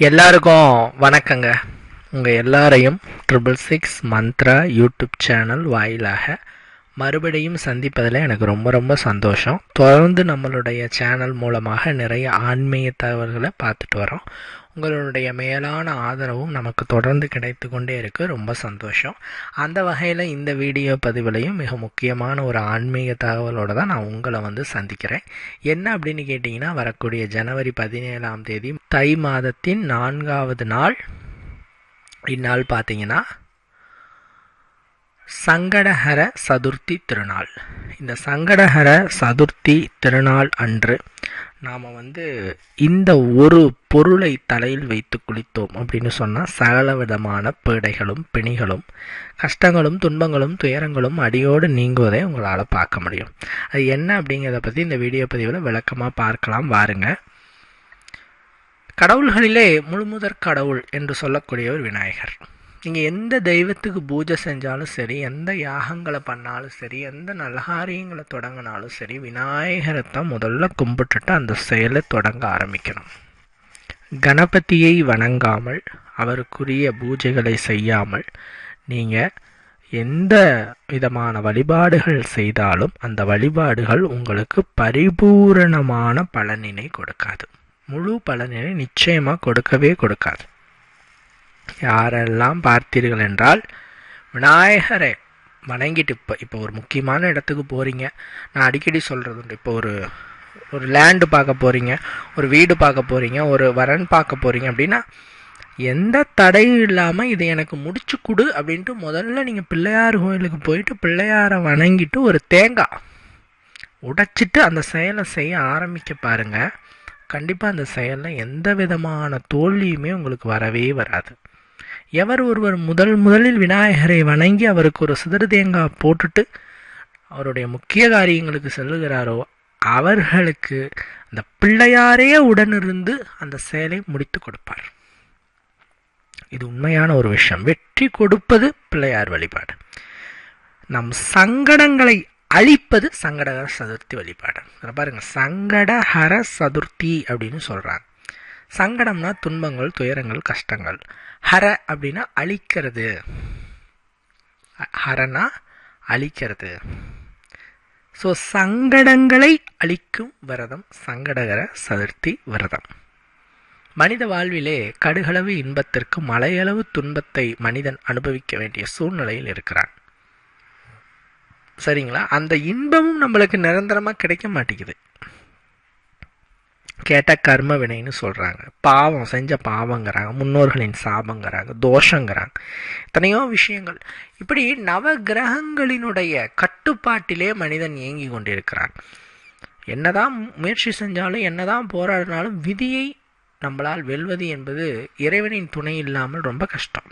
எல்லாருக்கும் வணக்கங்க. உங்கள் எல்லாரையும் triple six Mantra YouTube channel வாயிலாக மறுபடியும் சந்திப்பதில் எனக்கு ரொம்ப ரொம்ப சந்தோஷம். தொடர்ந்து நம்மளுடைய சேனல் மூலமாக நிறைய ஆன்மீக தகவல்களை பார்த்துட்டு வரோம். உங்களுடைய மேலான ஆதரவும் நமக்கு தொடர்ந்து கிடைத்து கொண்டே இருக்கு. ரொம்ப சந்தோஷம். அந்த வகையில் இந்த வீடியோ பதிவுலையும் மிக முக்கியமான ஒரு ஆன்மீக தகவலோடு தான் நான் உங்களை வந்து சந்திக்கிறேன். என்ன அப்படின்னு கேட்டிங்கன்னா வரக்கூடிய ஜனவரி பதினேழாம் தேதி தை மாதத்தின் நான்காவது நாள். இந்நாள் பார்த்தீங்கன்னா சங்கடஹர சதுர்த்தி திருநாள். இந்த சங்கடஹர சதுர்த்தி திருநாள் அன்று நாம் வந்து இந்த ஒரு பொருளை தலையில் வைத்து குளித்தோம் அப்படின்னு சொன்னால் சகல விதமான பீடைகளும் பிணிகளும் கஷ்டங்களும் துன்பங்களும் துயரங்களும் அடியோடு நீங்குவதை உங்களால் பார்க்க முடியும். அது என்ன அப்படிங்கிறத பற்றி இந்த வீடியோ பதிவில் விளக்கமாக பார்க்கலாம். வாருங்க. கடவுள்களிலே முழுமுதற் கடவுள் என்று சொல்லக்கூடியவர் விநாயகர். நீங்கள் எந்த தெய்வத்துக்கு பூஜை செஞ்சாலும் சரி எந்த யாகங்களை பண்ணாலும் சரி எந்த நலகாரியங்களை தொடங்கினாலும் சரி விநாயகரை தான் முதல்ல கும்பிட்டுட்டு அந்த செயலை தொடங்க ஆரம்பிக்கணும். கணபதியை வணங்காமல் அவருக்குரிய பூஜைகளை செய்யாமல் நீங்கள் எந்த விதமான வழிபாடுகள் செய்தாலும் அந்த வழிபாடுகள் உங்களுக்கு பரிபூரணமான பலனினை கொடுக்காது. முழு பலனினை நிச்சயமாக கொடுக்கவே கொடுக்காது. யாரெல்லாம் பார்த்தீர்கள் என்றால் விநாயகரை வணங்கிட்டு இப்போ இப்போ ஒரு முக்கியமான இடத்துக்கு போகிறீங்க நான் அடிக்கடி சொல்கிறது உண்டு. இப்போ ஒரு ஒரு லேண்டு பார்க்க போகிறீங்க ஒரு வீடு பார்க்க போகிறீங்க ஒரு வரன் பார்க்க போகிறீங்க அப்படின்னா எந்த தடையும் இல்லாமல் இதை எனக்கு முடிச்சு கொடு அப்படின்ட்டு முதல்ல நீங்கள் பிள்ளையார் கோயிலுக்கு போயிட்டு பிள்ளையாரை வணங்கிட்டு ஒரு தேங்காய் உடைச்சிட்டு அந்த செயலை செய்ய ஆரம்பிக்க பாருங்கள் கண்டிப்பாக அந்த செயலில் எந்த விதமான தோல்வியுமே உங்களுக்கு வரவே வராது. எவர் ஒருவர் முதல் முதலில் விநாயகரை வணங்கி அவருக்கு ஒரு சிதறு தேங்காய் போட்டுட்டு அவருடைய முக்கிய காரியங்களுக்கு செல்லுகிறாரோ அவர்களுக்கு அந்த பிள்ளையாரே உடனிருந்து அந்த செயலை முடித்து கொடுப்பார். இது உண்மையான ஒரு விஷயம். வெற்றி கொடுப்பது பிள்ளையார் வழிபாடு. நம் சங்கடங்களை அழிப்பது சங்கடகர சதுர்த்தி வழிபாடு. பாருங்க சங்கடஹர சதுர்த்தி அப்படின்னு சொல்றாங்க. சங்கடம்னா துன்பங்கள் துயரங்கள் கஷ்டங்கள். ஹர அப்படின்னா அழிக்கிறது. ஹரனா அழிக்கிறது. ஸோ சங்கடங்களை அழிக்கும் விரதம் சங்கடகர சதுர்த்தி விரதம். மனித வாழ்விலே கடுகளவு இன்பத்திற்கு மலையளவு துன்பத்தை மனிதன் அனுபவிக்க வேண்டிய சூழ்நிலையில் இருக்கிறான். சரிங்களா? அந்த இன்பமும் நம்மளுக்கு நிரந்தரமாக கிடைக்க மாட்டேங்குது. கேட்ட கர்ம வினைன்னு சொல்கிறாங்க பாவம் செஞ்ச பாவங்கிறாங்க முன்னோர்களின் சாபங்கிறாங்க தோஷங்கிறாங்க. எத்தனையோ விஷயங்கள். இப்படி நவ கிரகங்களினுடைய கட்டுப்பாட்டிலே மனிதன் இயங்கி கொண்டிருக்கிறான். என்னதான் முயற்சி செஞ்சாலும் என்னதான் போராடினாலும் விதியை நம்மளால் வெல்வது என்பது இறைவனின் துணை இல்லாமல் ரொம்ப கஷ்டம்.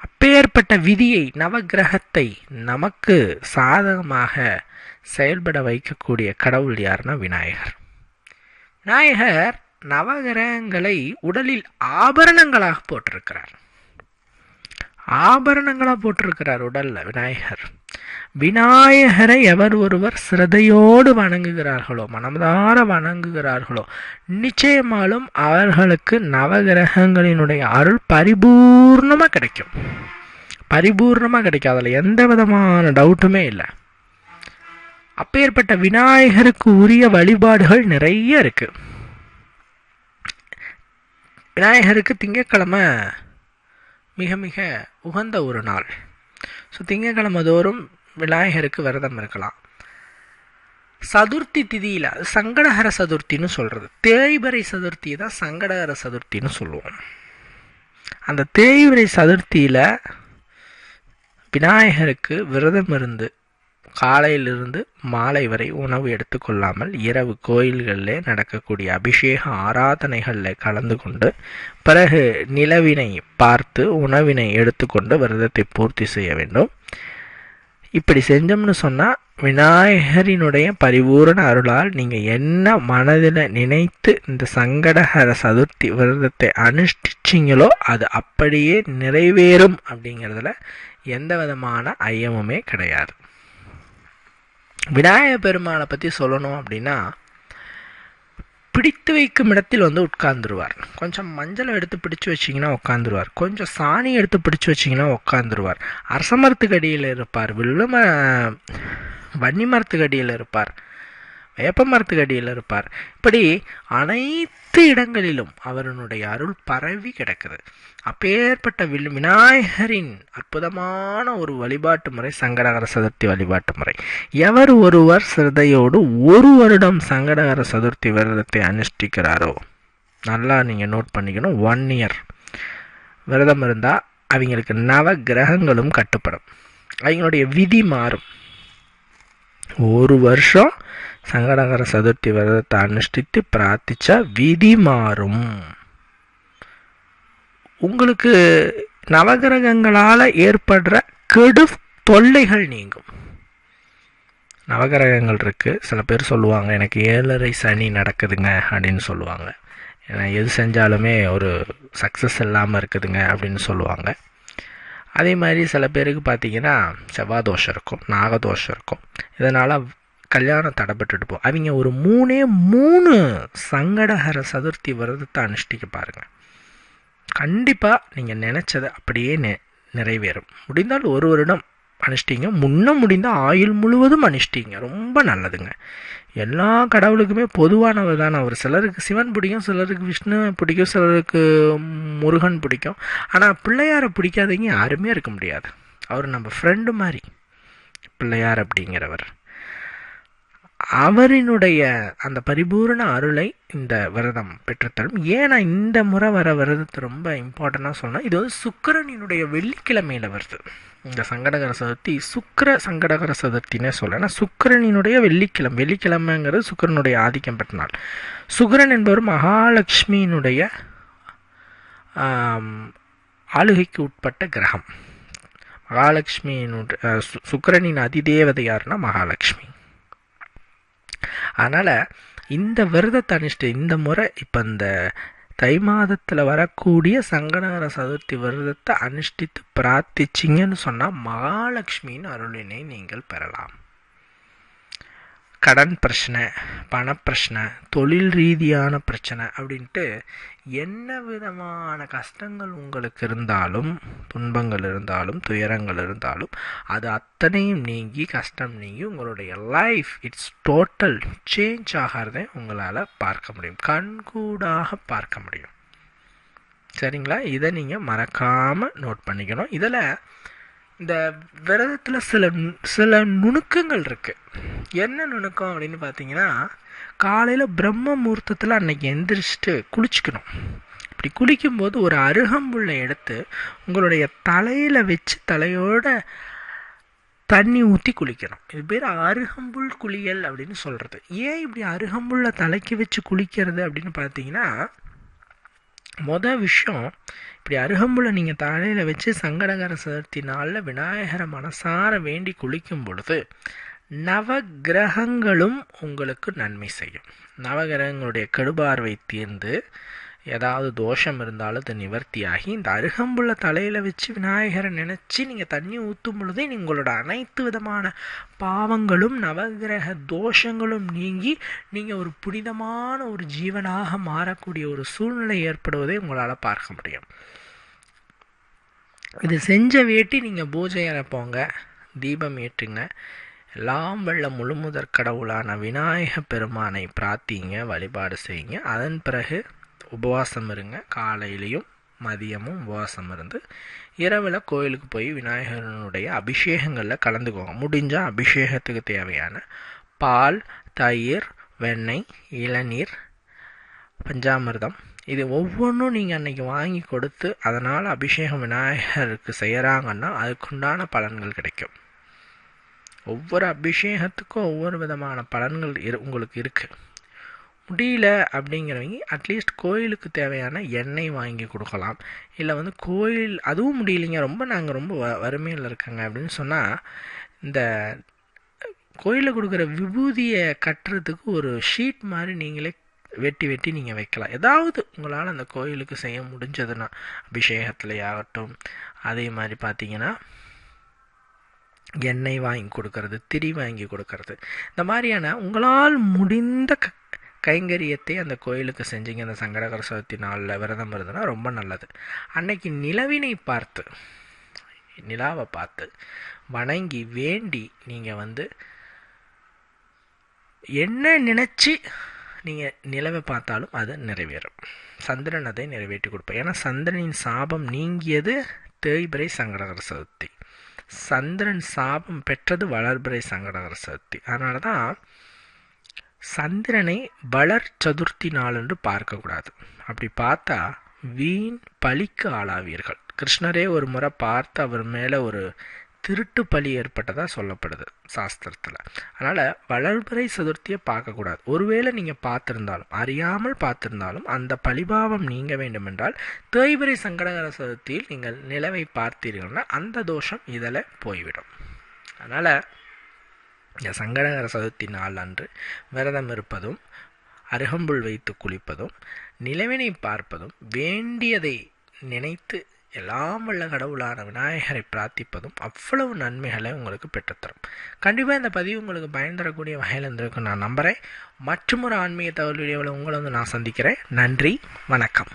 அப்பேற்பட்ட விதியை நவகிரகத்தை நமக்கு சாதகமாக செயல்பட வைக்கக்கூடிய கடவுள் யாருன்னா விநாயகர். விநாயகர் நவகிரகங்களை உடலில் ஆபரணங்களாக போட்டிருக்கிறார். ஆபரணங்களாக போட்டிருக்கிறார் உடல்ல விநாயகர். விநாயகரை எவர் ஒருவர் சிரதையோடு வணங்குகிறார்களோ மனதார வணங்குகிறார்களோ நிச்சயமாலும் அவர்களுக்கு நவகிரகங்களினுடைய அருள் பரிபூர்ணமாக கிடைக்கும். பரிபூர்ணமாக கிடைக்கும் அதில் எந்த விதமான டவுட்டுமே இல்லை. அப்பேற்பட்ட விநாயகருக்கு உரிய வழிபாடுகள் நிறைய இருக்கு. விநாயகருக்கு திங்கக்கிழமை மிக மிக உகந்த ஒரு நாள். ஸோ திங்கக்கிழமை தோறும் விநாயகருக்கு விரதம் இருக்கலாம். சதுர்த்தி திதியில் சங்கடஹர சதுர்த்தின்னு சொல்கிறது தேய்பறை சதுர்த்தி தான் சங்கடஹர சதுர்த்தின்னு சொல்லுவோம். அந்த தேய்பறை சதுர்த்தியில் விநாயகருக்கு விரதம் இருந்து காலையிலிருந்து மாலை வரை உணவு எடுத்துக்கொள்ளாமல் இரவு கோயில்களில் நடக்கக்கூடிய அபிஷேக ஆராதனைகளில் கலந்து கொண்டு பிறகு நிலவினை பார்த்து உணவினை எடுத்துக்கொண்டு விரதத்தை பூர்த்தி செய்ய வேண்டும். இப்படி செஞ்சோம்னு சொன்னால் விநாயகரினுடைய பரிபூரண அருளால் நீங்கள் என்ன மனதில் நினைத்து இந்த சங்கடஹர சதுர்த்தி விரதத்தை அனுஷ்டிச்சிங்களோ அது அப்படியே நிறைவேறும் அப்படிங்கிறதுல எந்த விதமான ஐயமுமே கிடையாது. விநாயக பெருமானை பற்றி சொல்லணும் அப்படின்னா பிடித்து வைக்கும் இடத்தில் வந்து உட்கார்ந்துருவார். கொஞ்சம் மஞ்சளை எடுத்து பிடிச்சு வச்சிங்கன்னா உட்காந்துருவார் கொஞ்சம் சாணி எடுத்து பிடிச்சு வச்சிங்கன்னா உட்காந்துருவார் அரச மரத்துக்கு அடியில் இருப்பார். வில்லும வன்னி மரத்துக்கு அடியில் இருப்பார். வேப்ப மரத்துக்கு அடியில் இருப்பார். இப்படி அனைத்து இடங்களிலும் அவருடைய அருள் பரவி கிடக்குது. அப்பேற்பட்ட வில் விநாயகரின் அற்புதமான ஒரு வழிபாட்டு முறை சங்கடகர சதுர்த்தி வழிபாட்டு முறை. எவர் ஒருவர் சிறதையோடு ஒரு வருடம் சங்கடகர சதுர்த்தி விரதத்தை அனுஷ்டிக்கிறாரோ? நல்லா நீங்கள் நோட் பண்ணிக்கணும். ஒன் இயர் விரதம் இருந்தால் அவங்களுக்கு நவ கிரகங்களும் கட்டுப்படும். அவங்களுடைய விதி மாறும். ஒரு வருஷம் சங்கடகர சதுர்த்தி விரதத்தை அனுஷ்டித்து பிரார்த்திச்சா விதி மாறும். உங்களுக்கு நவகிரகங்களால் ஏற்படுற கெடு தொல்லைகள் நீங்கும். நவகிரகங்கள் இருக்குது சில பேர் சொல்லுவாங்க எனக்கு ஏழரை சனி நடக்குதுங்க அப்படின்னு சொல்லுவாங்க. ஏன்னா எது செஞ்சாலுமே ஒரு சக்ஸஸ் இல்லாமல் இருக்குதுங்க அப்படின்னு சொல்லுவாங்க. அதே மாதிரி சில பேருக்கு பார்த்தீங்கன்னா செவ்வாய் தோஷம் இருக்கும் நாகதோஷம் இருக்கும். இதனால் கல்யாணம் தடைப்பட்டுட்டு போ. அவங்க ஒரு மூணே மூணு சங்கடஹர சதுர்த்தி விரதத்தை அனுஷ்டிக்க பாருங்கள் கண்டிப்பாக நீங்கள் நினச்சதை அப்படியே நெ நிறைவேறும். முடிந்தால் ஒரு வருடம் அனுஷ்டிங்க. முன்ன முடிந்தால் ஆயுள் முழுவதும் அனுஷ்டிங்க. ரொம்ப நல்லதுங்க. எல்லா கடவுளுக்குமே பொதுவானவர் தானே அவர். சிலருக்கு சிவன் பிடிக்கும் சிலருக்கு விஷ்ணு பிடிக்கும் சிலருக்கு முருகன் பிடிக்கும். ஆனால் பிள்ளையாரை பிடிக்காதவங்க யாருமே இருக்க முடியாது. அவர் நம்ம ஃப்ரெண்டு மாதிரி. பிள்ளையார் அப்படிங்கிறவர். அவரினுடைய அந்த பரிபூர்ண அருளை இந்த விரதம் பெற்றுத்தரும். ஏன் நான் இந்த முறை வர விரதத்தை ரொம்ப இம்பார்ட்டண்ட்டாக சொன்னால் இது வந்து சுக்கரனினுடைய வெள்ளிக்கிழமையில் வருது. இந்த சங்கடகர சதுர்த்தி சுக்கர சங்கடகர சதுர்த்தினே சொல்ல ஏன்னா சுக்கரனினுடைய வெள்ளிக்கிழமை வெள்ளிக்கிழமைங்கிறது சுக்கரனுடைய ஆதிக்கம் பெற்ற நாள். சுக்கரன் என்பவர் மகாலட்சுமியினுடைய ஆளுகைக்கு உட்பட்ட கிரகம். மகாலட்சுமியினுடைய சுக்கரனின் அதிதேவதை யாருன்னா மகாலட்சுமி. அதனால் இந்த விரதத்தை அனுஷ்டி இந்த முறை இப்போ இந்த தை மாதத்தில் வரக்கூடிய சங்கடகர சதுர்த்தி விரதத்தை அனுஷ்டித்து பிரார்த்திச்சிங்கன்னு சொன்னால் மகாலட்சுமியின் அருளினை நீங்கள் பெறலாம். கடன் பிரச்சனை பணப்பிரச்சனை தொழில் ரீதியான பிரச்சனை அப்படின்ட்டு என்ன விதமான கஷ்டங்கள் உங்களுக்கு இருந்தாலும் துன்பங்கள் இருந்தாலும் துயரங்கள் இருந்தாலும் அது அத்தனையும் நீங்கி கஷ்டம் நீங்கி உங்களுடைய லைஃப் இட்ஸ் டோட்டல் சேஞ்ச் ஆகிறதை உங்களால் பார்க்க முடியும். கண்கூடாக பார்க்க முடியும். சரிங்களா? இதை நீங்கள் மறக்காமல் நோட் பண்ணிக்கணும். இதில் இந்த விரதத்தில் சில சில நுணுக்கங்கள் இருக்குது என்ன நுணுக்கம் அப்படின்னு பார்த்தீங்கன்னா காலையில் பிரம்ம முகூர்த்தத்தில் அன்னைக்கு எந்திரிச்சிட்டு குளிச்சுக்கணும். இப்படி குளிக்கும்போது ஒரு அருகம்புல்லை எடுத்து உங்களுடைய தலையில் வச்சு தலையோட தண்ணி ஊற்றி குளிக்கணும். இது பேர் அருகம்புல் குளியல் அப்படின்னு சொல்கிறது ஏன் இப்படி அருகம்புல்லை தலைக்கு வச்சு குளிக்கிறது அப்படின்னு பார்த்தீங்கன்னா மொதல் விஷயம் இப்படி அருகம்புல நீங்கள் தலையில் வச்சு சங்கடகர சதுர்த்தி நாளில் விநாயகரை மனசார வேண்டி குளிக்கும் பொழுது நவகிரகங்களும் உங்களுக்கு நன்மை செய்யும். நவகிரகங்களுடைய கெடுபார்வை தீர்ந்து ஏதாவது தோஷம் இருந்தாலும் அது நிவர்த்தியாகி இந்த அருகம்புள்ள தலையில் வச்சு விநாயகரை நினச்சி நீங்கள் தண்ணி ஊற்றும் பொழுதே உங்களோட அனைத்து விதமான பாவங்களும் நவகிரக தோஷங்களும் நீங்கி நீங்கள் ஒரு புனிதமான ஒரு ஜீவனாக மாறக்கூடிய ஒரு சூழ்நிலை ஏற்படுவதை உங்களால் பார்க்க முடியும். இது செஞ்ச வேட்டி நீங்கள் பூஜை போங்க தீபம் ஏற்றுங்க. எல்லாம் வெள்ள முழுமுதற் கடவுளான விநாயக பெருமானை பிரார்த்திங்க வழிபாடு செய்யுங்க. அதன் பிறகு உபவாசம் இருங்க. காலையிலையும் மதியமும் உபவாசம் இருந்து இரவில் கோயிலுக்கு போய் விநாயகரனுடைய அபிஷேகங்களில் கலந்துக்கோங்க. முடிஞ்சால் அபிஷேகத்துக்கு தேவையான பால் தயிர் வெண்ணெய் இளநீர் பஞ்சாமிர்தம். இது ஒவ்வொன்றும் நீங்கள் அன்றைக்கி வாங்கி கொடுத்து அதனால் அபிஷேகம் விநாயகருக்கு செய்கிறாங்கன்னா அதுக்குண்டான பலன்கள் கிடைக்கும். ஒவ்வொரு அபிஷேகத்துக்கும் ஒவ்வொரு விதமான பலன்கள் இரு உங்களுக்கு இருக்குது முடியல அப்படிங்கிறவங்க அட்லீஸ்ட் கோயிலுக்கு தேவையான எண்ணெய் வாங்கி கொடுக்கலாம். இல்லை வந்து கோயில் அதுவும் முடியலைங்க. ரொம்ப நாங்கள் ரொம்ப வ வறுமையில் இருக்கோங்க அப்படின்னு சொன்னால் இந்த கோயிலில் கொடுக்குற விபூதியை கட்டுறதுக்கு ஒரு ஷீட் மாதிரி நீங்களே வெட்டி வெட்டி நீங்கள் வைக்கலாம். ஏதாவது உங்களால் அந்த கோயிலுக்கு செய்ய முடிஞ்சதுன்னா அபிஷேகத்தில் ஆகட்டும் அதே மாதிரி பார்த்தீங்கன்னா எண்ணெய் வாங்கி கொடுக்கறது திரி வாங்கி கொடுக்கறது. இந்த மாதிரியான உங்களால் முடிந்த க கைங்கரியத்தை அந்த கோயிலுக்கு செஞ்சீங்க அந்த சங்கடகர சதுர்த்தி நாளில் விரதம் இருந்ததுன்னா ரொம்ப நல்லது. அன்னைக்கு நிலவினை பார்த்து நிலாவை பார்த்து வணங்கி வேண்டி நீங்கள் வந்து என்ன நினச்சி நீங்கள் நிலவை பார்த்தாலும் அது நிறைவேறும். சந்திரன் அதை நிறைவேற்றி கொடுப்பேன் ஏன்னா சந்திரனின் சாபம் நீங்கியது தேய்பிரை சங்கடகர சதுர்த்தி. சந்திரன் சாபம் பெற்றது வளர்பிறை சங்கடகர சதுர்த்தி. அதனால தான் சந்திரனை வளர் சதுர்த்தி நாளென்று பார்க்கக்கூடாது. அப்படி பார்த்தா வீண் பழிக்கு ஆளாவீர்கள். கிருஷ்ணரே ஒரு முறை பார்த்து அவர் மேலே ஒரு திருட்டு பலி ஏற்பட்டதாக சொல்லப்படுது சாஸ்திரத்தில். அதனால் வளர்பிறை சதுர்த்தியை பார்க்கக்கூடாது. ஒருவேளை நீங்கள் பார்த்துருந்தாலும் அறியாமல் பார்த்துருந்தாலும் அந்த பழிபாவம் நீங்க வேண்டுமென்றால் தேய்பிரை சங்கடகர சதுர்த்தியில் நீங்கள் நிலவை பார்த்தீர்கள்னா அந்த தோஷம் இதில் போய்விடும். அதனால் சங்கடகர சதுர்த்தி நாள் அன்று விரதம் இருப்பதும் அருகம்புல் வைத்து குளிப்பதும் நிலவினை பார்ப்பதும் வேண்டியதை நினைத்து எல்லாம் வல்ல கடவுளான விநாயகரை பிரார்த்திப்பதும் அவ்வளவு நன்மைகளை உங்களுக்கு பெற்றுத்தரும். கண்டிப்பாக இந்த பதிவு உங்களுக்கு பயன் தரக்கூடிய வகையில் இருந்திருக்கும் நான் நம்புகிறேன் மற்றும் ஒரு ஆன்மீக தகவல் வீடியோவில் உங்களை வந்து நான் சந்திக்கிறேன். நன்றி வணக்கம்.